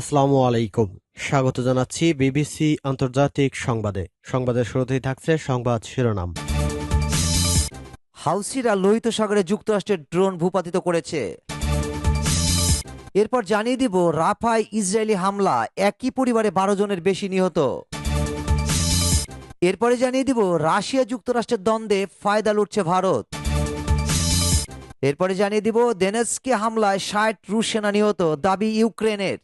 আসসালামু আলাইকুম। স্বাগত জানাচ্ছি বিবিসি আন্তর্জাতিক সংবাদে। সংবাদের শুরুতেই থাকছে সংবাদ শিরোনাম। হাউসিরা লোহিত সাগরে যুক্তরাষ্ট্রের ড্রোন ভূপাতিত করেছে। এরপর জানিয়ে দিব, রাফায় ইসরায়েলি হামলা, একই পরিবারে বারো জনের বেশি নিহত। এরপরে জানিয়ে দিব, রাশিয়া যুক্তরাষ্ট্রের দ্বন্দ্বে ফায়দা লুটছে ভারত। এরপরে জানিয়ে দিব, দেনেস্কে হামলায় ষাট রুশ সেনা নিহত, দাবি ইউক্রেনের।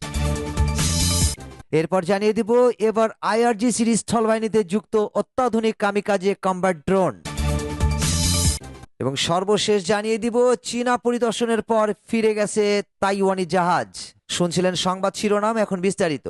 এরপর জানিয়ে দিব, এবার আইআরজি সিরিজ স্থলবাহিনীতে যুক্ত অত্যাধুনিক কামিকাজে কম্বাট ড্রোন এবং সর্বশেষ জানিয়ে দিব, চীনা পরিদর্শনের পর ফিরে গেছে তাইওয়ানি জাহাজ। শুনছিলেন সংবাদ শিরোনাম, এখন বিস্তারিত।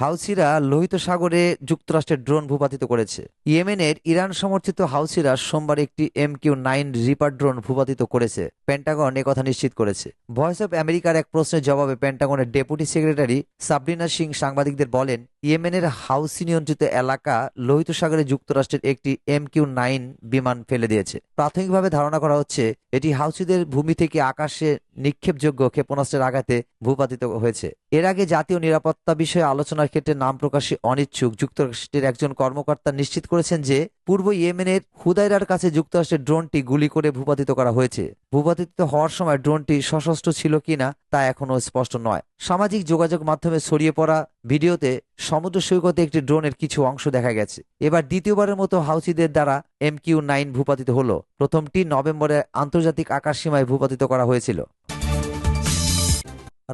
হাউসিরা লোহিত সাগরে যুক্তরাষ্ট্রের ড্রোন ভূপাতিত করেছে। ইয়েমেনের ইরান সমর্থিত হাউসিরা সোমবার একটি M Q nine reaper drone ভূপাতিত করেছে। পেন্টাগন কথা নিশ্চিত করেছে। ভয়েস অব আমেরিকার এক প্রশ্নের জবাবে পেন্টাগনের ডেপুটি সেক্রেটারি সাবরিনা সিং সাংবাদিকদের বলেন ইয়েমেনের হাউসি নিয়ন্ত্রিত এলাকা লোহিত সাগরে যুক্তরাষ্ট্রের একটি এম কিউ নাইন বিমান ফেলে দিয়েছে। প্রাথমিকভাবে ধারণা করা হচ্ছে, এটি হাউসিদের ভূমি থেকে আকাশে নিক্ষেপযোগ্য ক্ষেপণাস্ত্রের আঘাতে ভূপাতিত হয়েছে। এর আগে জাতীয় নিরাপত্তা বিষয়ে আলোচনার ক্ষেত্রে নাম প্রকাশে অনিচ্ছুক। যুক্তরাষ্ট্রের একজন কর্মকর্তা নিশ্চিত করেছেন যে পূর্ব ইয়েমেনের হুদাইরার কাছে যুক্তরাষ্ট্রের ড্রোনটি গুলি করে ভূপাতিত করা হয়েছে। ভূপাতিত হওয়ার সময় ড্রোনটি সশস্ত্র ছিল কিনা তা এখনও স্পষ্ট নয়। সামাজিক যোগাযোগ মাধ্যমে ছড়িয়ে পড়া ভিডিওতে সমুদ্র সৈকতে একটি ড্রোনের কিছু অংশ দেখা গেছে। এবার দ্বিতীয়বারের মতো হাউসিদের দ্বারা এম কিউ নাইন ভূপাতিত হল। প্রথমটি নভেম্বরে আন্তর্জাতিক আকাশ সীমায় ভূপাতিত করা হয়েছিল।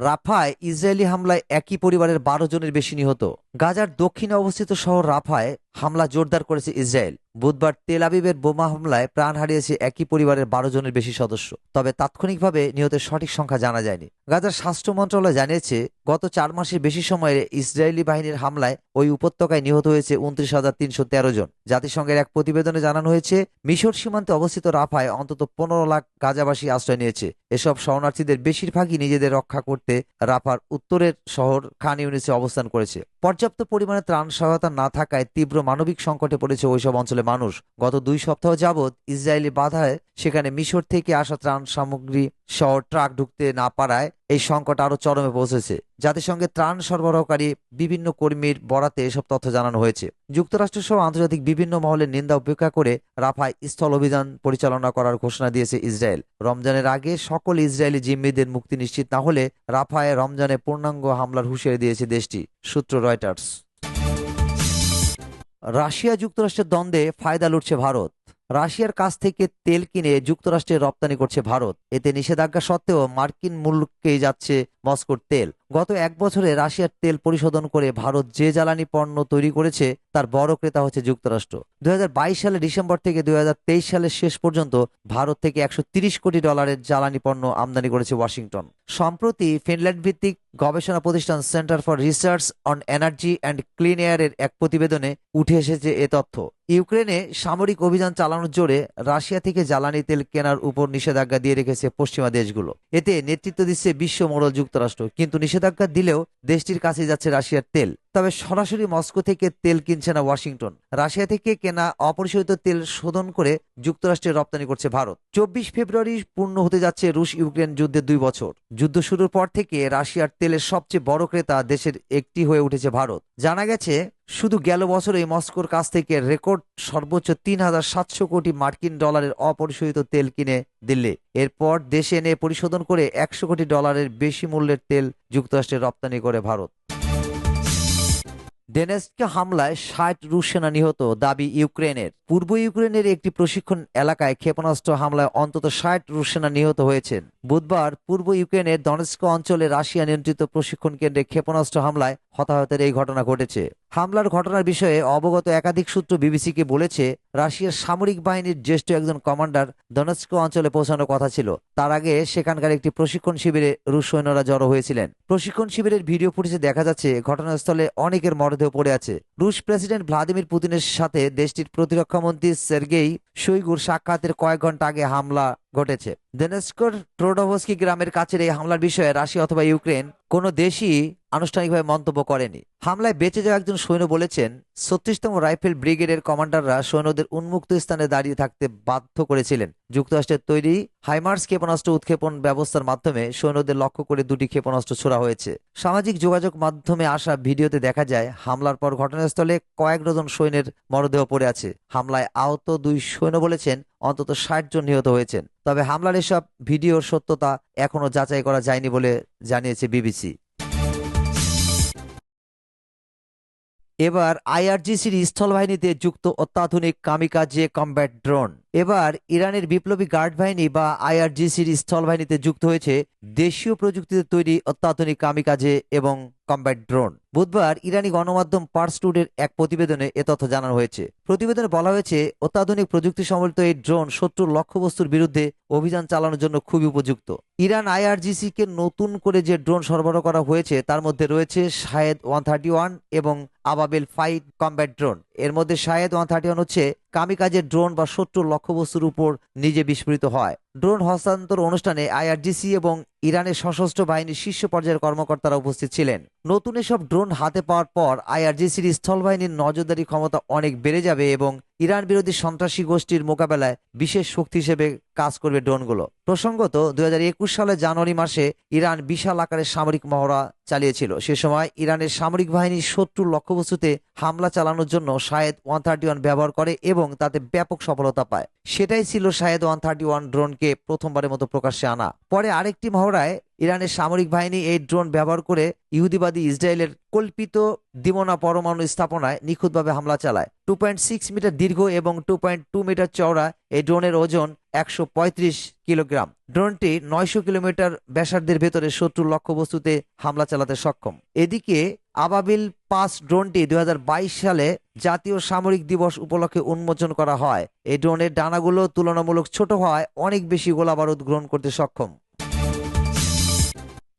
রাফায় ইসরায়েলি হামলায় একই পরিবারের বারো জনের বেশি নিহত। গাজার দক্ষিণে অবস্থিত শহর রাফায় হামলা জোরদার করেছে ইসরায়েল। বুধবার তেল আবিবের বোমা হামলায় প্রাণ হারিয়েছে একই পরিবারের বারো জনের বেশি সদস্য। তবে তাৎক্ষণিকভাবে নিহতের সঠিক সংখ্যা জানা যায়নি। গাজার স্বাস্থ্য মন্ত্রণালয় জানিয়েছে, গত চার মাসের বেশি সময়ে ইসরায়েলি বাহিনীর হামলায় ওই উপত্যকায় নিহত হয়েছে উনত্রিশ হাজার তিনশো তেরো জন। জাতিসংঘের এক প্রতিবেদনে জানানো হয়েছে, মিশর সীমান্তে অবস্থিত রাফায় অন্তত পনেরো লাখ গাজাবাসী আশ্রয় নিয়েছে। এসব শরণার্থীদের বেশিরভাগই নিজেদের রক্ষা করতে রাফার উত্তরের শহর খান ইউনিসে অবস্থান করেছে। পর্যাপ্ত পরিমাণে ত্রাণ সহায়তা না থাকায় তীব্র মানবিক সংকটে পড়েছে ওইসব অঞ্চলের মানুষ। গত দুই সপ্তাহ যাবৎ ইসরায়েলি বাধায় সেখানে মিশর থেকে আসা ত্রাণ সামগ্রী সহ ট্রাক ঢুকতে না পারায় এই সংকট আরও চরমে পৌঁছেছে। জাতিসংঘের ত্রাণ সরবরাহকারী বিভিন্ন কর্মীর বরাতে এসব তথ্য জানানো হয়েছে। যুক্তরাষ্ট্র সহ আন্তর্জাতিক বিভিন্ন মহলের নিন্দা উপেক্ষা করে রাফায় স্থল অভিযান পরিচালনা করার ঘোষণা দিয়েছে ইসরায়েল। রমজানের আগে সকল ইসরায়েলি জিম্মিদের মুক্তি নিশ্চিত না হলে রাফায় রমজানে পূর্ণাঙ্গ হামলার হুঁশিয়ারি দিয়েছে দেশটি, সূত্র রয়টার্স। রাশিয়া যুক্তরাষ্ট্রের দ্বন্দ্বে ফায়দা লুটছে ভারত। রাশিয়ার কাছ থেকে তেল কিনে যুক্তরাষ্ট্রে রপ্তানি করছে ভারত। এতে নিষেধাজ্ঞা সত্ত্বেও মার্কিন মূল্যকে যাচ্ছে মস্কোর তেল। গত এক বছরে রাশিয়ার তেল পরিশোধন করে ভারত যে জ্বালানি পণ্য তৈরি করেছে, তার বড় ক্রেতা হচ্ছে যুক্তরাষ্ট্র। দুই সালে ডিসেম্বর থেকে দুই সালের শেষ পর্যন্ত ভারত থেকে একশো ত্রিশ কোটি ডলারের জ্বালানি পণ্য আমদানি করেছে ওয়াশিংটন। সম্প্রতি ফিনল্যান্ড ভিত্তিক গবেষণা প্রতিষ্ঠান Centre for Research on Energy and Clean এয়ারের এক প্রতিবেদনে উঠে এসেছে এ তথ্য। ইউক্রেনে সামরিক অভিযান চালানোর জোরে রাশিয়া থেকে জ্বালানি তেল কেনার উপর নিষেধাজ্ঞা দিয়ে রেখেছে পশ্চিমা দেশগুলো। এতে নেতৃত্ব দিচ্ছে বিশ্ব মোড়ল যুক্তরাষ্ট্র, কিন্তু নিষেধাজ্ঞা দিলেও দেশটির কাছে যাচ্ছে রাশিয়ার তেল। তবে সরাসরি মস্কো থেকে তেল কিনছে না ওয়াশিংটন। রাশিয়া থেকে কেনা অপরিশোধিত তেল শোধন করে যুক্তরাষ্ট্রে রপ্তানি করছে ভারত। চব্বিশ ফেব্রুয়ারি পূর্ণ হতে যাচ্ছে রুশ ইউক্রেন যুদ্ধের দুই বছর। যুদ্ধ শুরুর পর থেকে রাশিয়ার তেলের সবচেয়ে বড় ক্রেতা দেশের একটি হয়ে উঠেছে ভারত। জানা গেছে, শুধু গেল বছরে মস্কোর কাছ থেকে রেকর্ড সর্বোচ্চ তিন হাজার সাতশো কোটি মার্কিন ডলারের অপরিশোধিত তেল কিনে দিল্লি। এরপর দেশে এনে পরিশোধন করে একশো কোটি ডলারের বেশি মূল্যের তেল যুক্তরাষ্ট্রে রপ্তানি করে ভারত। ডেনেস্কে হামলায় ষাট রুশ সেনা নিহত দাবি ইউক্রেনের। পূর্ব ইউক্রেনের একটি প্রশিক্ষণ এলাকায় ক্ষেপণাস্ত্র হামলায় অন্তত ষাট রুশ সেনা নিহত হয়েছেন। বুধবার পূর্ব ইউক্রেনের দনেস্ক অঞ্চলে রাশিয়া নিয়ন্ত্রিত প্রশিক্ষণ কেন্দ্রে ক্ষেপণাস্ত্র হামলায় হতাহতের এই ঘটনা ঘটেছে। হামলার ঘটনার বিষয়ে অবগত একাধিক সূত্র বিবিসিকে বলেছে, রাশিয়ার সামরিক বাহিনীর জ্যেষ্ঠ একজন কমান্ডার দনস্ক অঞ্চলে পৌঁছানোর কথা ছিল। তার আগে সেখানকার একটি প্রশিক্ষণ শিবিরে রুশ সৈন্যরা জড়ো হয়েছিলেন। প্রশিক্ষণ শিবিরের ভিডিও ফুটেজে দেখা যাচ্ছে, ঘটনাস্থলে অনেকের মরদেহ পড়ে আছে। রুশ প্রেসিডেন্ট ভ্লাদিমির পুতিনের সাথে দেশটির প্রতিরক্ষামন্ত্রী সের্গেই শৈগুর সাক্ষাতের কয়েক ঘণ্টা আগে হামলা ঘটেছে। দেনেস্কর ট্রোডোভস্কি গ্রামের কাছের এই হামলার বিষয়ে রাশিয়া অথবা ইউক্রেন কোনো দেশই আনুষ্ঠানিকভাবে মন্তব্য করেনি। হামলায় বেঁচে যাওয়া একজন সৈন্য বলেছেন, ছত্রিশতম রাইফেল ব্রিগেডের কমান্ডাররা সৈন্যদের উন্মুক্ত স্থানে দাঁড়িয়ে থাকতে বাধ্য করেছিলেন। যুক্তরাষ্ট্রের তৈরি হাইমার্স ক্ষেপণাস্ত্র উৎক্ষেপণ ব্যবস্থার মাধ্যমে সৈন্যদের লক্ষ্য করে দুটি ক্ষেপণাস্ত্র ছোড়া হয়েছে। সামাজিক যোগাযোগ মাধ্যমে আসা ভিডিওতে দেখা যায়, হামলার পর ঘটনাস্থলে কয়েক ডজন সৈন্যের মরদেহ পড়ে আছে। হামলায় আহত দুই সৈন্য বলেছেন, অন্তত ষাট জন নিহত হয়েছেন। তবে হামলার এসব ভিডিওর সত্যতা এখনও যাচাই করা যায়নি বলে জানিয়েছে বিবিসি। এবার আইআরজিসির স্থলবাহিনীতে যুক্ত অত্যাধুনিক কামিকাজে কমব্যাট ড্রোন এবার ইরানের বিপ্লবী গার্ড বাহিনী বা আইআরজিসির স্থলবাহিনীতে যুক্ত হয়েছে দেশীয় প্রযুক্তিতে তৈরি অত্যাধুনিক কামিকাজে এবং কমব্যাট ড্রোন। বুধবার ইরানি গণমাধ্যম পার্স টুডের এক প্রতিবেদনে এ তথ্য জানানো হয়েছে। প্রতিবেদনে বলা হয়েছে, অত্যাধুনিক প্রযুক্তি সম্বলিত এই ড্রোন শত্রুর লক্ষ্যবস্তুর বিরুদ্ধে অভিযান চালানোর জন্য খুবই উপযুক্ত। ইরান আইআরজিসি কে নতুন করে যে ড্রোন সরবরাহ করা হয়েছে, তার মধ্যে রয়েছে শাহেদ ওয়ান থার্টি ওয়ান এবং আবাবেল ফাইট কম্ব্যাট ড্রোন। এর মধ্যে শাহেদ ওয়ান থার্টি ওয়ান হচ্ছে কামিকাজের ড্রোন বা শত্রুর লক্ষ্যবস্তুর উপর নিজে বিস্ফোরিত হয়। ড্রোন হস্তান্তর অনুষ্ঠানে আইআরজিসি এবং ইরানের সশস্ত্র বাহিনীর শীর্ষ পর্যায়ের কর্মকর্তারা উপস্থিত ছিলেন। নতুন এসব ড্রোন হাতে পাওয়ার পর আইআরজিসির স্থলবাহিনীর নজরদারি ক্ষমতা অনেক বেড়ে যাবে এবং ইরান বিরোধী সন্ত্রাসী গোষ্ঠীর মোকাবেলায় বিশেষ শক্তি হিসেবে কাজ করবে ড্রোনগুলো। প্রসঙ্গত দুই সালে জানুয়ারি মাসে ইরান বিশাল আকারের সামরিক মহড়া চালিয়েছিল। সে সময় ইরানের সামরিক বাহিনী শত্রুর লক্ষ্যবস্তুতে হামলা চালানোর জন্য শায়েদ ওয়ান থার্টি ওয়ান ব্যবহার করে এবং তাতে ব্যাপক সফলতা পায়। সেটাই ছিল শায়েদ ওয়ান থার্টি ওয়ান ড্রোনকে প্রথমবারের মতো প্রকাশ্যে আনা। পরে আরেকটি মহড়ায় ইরানের সামরিক বাহিনী এই ড্রোন ব্যবহার করে ইহুদিবাদী ইসরায়েলের কল্পিত দিমনা পরমাণু স্থাপনায় নিখুঁতভাবে হামলা চালায়। টু পয়েন্ট সিক্স মিটার দীর্ঘ এবং টু পয়েন্ট টু মিটার চওড়া এই ড্রোনের ওজন একশো পঁয়ত্রিশ কিলোগ্রাম। ড্রোনটি নয়শো কিলোমিটার ব্যাসার্ধের ভেতরে শত্রুর লক্ষ্যবস্তুতে হামলা চালাতে সক্ষম। এদিকে আবাবিল পাস ড্রোনটি দু হাজার বাইশ সালে জাতীয় সামরিক দিবস উপলক্ষে উন্মোচন করা হয়। এই ড্রোনের ডানাগুলো তুলনামূলক ছোট হওয়ায় অনেক বেশি গোলাবারুদ গ্রহণ করতে সক্ষম।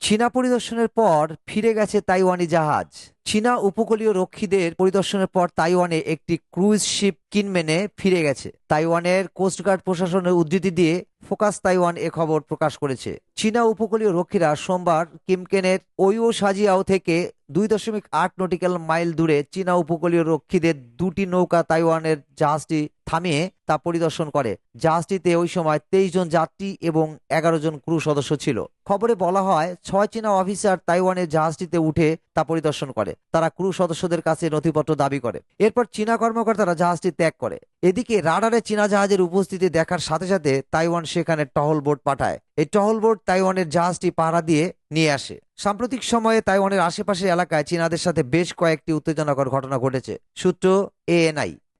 চীনা পরিদর্শনের পর ফিরে গেছে তাইওয়ানি জাহাজ। চীনা উপকূলীয় রক্ষীদের পরিদর্শনের পর তাইওয়ানে একটি ক্রুজ শিপ কিনমেনে ফিরে গেছে। তাইওয়ানের কোস্টগার্ড প্রশাসনের উদ্ধৃতি দিয়ে ফোকাস তাইওয়ান এ খবর প্রকাশ করেছে। চীনা উপকূলীয় রক্ষীরা সোমবার কিমকেনের ওইও সাজিয়াও থেকে দুই দশমিক আট নটিক্যাল মাইল দূরে চীনা উপকূলীয় রক্ষীদের দুটি নৌকা তাইওয়ানের জাহাজটি থামিয়ে তা পরিদর্শন করে। জাহাজটিতে ওই সময় তেইশ জন যাত্রী এবং এগারো জন ক্রু সদস্য ছিল। খবরে বলা হয়, ছয় চীনা অফিসার তাইওয়ানের জাহাজটিতে উঠে তা পরিদর্শন করে। তারা ক্রু সদস্যদের কাছে নথিপত্র দাবি করে। এরপর চীনা কর্মকর্তারা জাহাজটি ত্যাগ করে। এদিকে রাডারে চীনা জাহাজের উপস্থিতি দেখার সাথে সাথে তাইওয়ান সেখানে টহল বোট পাঠায়। এই টহল বোট তাইওয়ানের জাহাজটি পাহারা দিয়ে নিয়ে আসে। সাম্প্রতিক সময়ে তাইওয়ানের আশেপাশের এলাকায় চীনাদের সাথে বেশ কয়েকটি উত্তেজনাকর ঘটনা ঘটেছে। সূত্র এএনআই।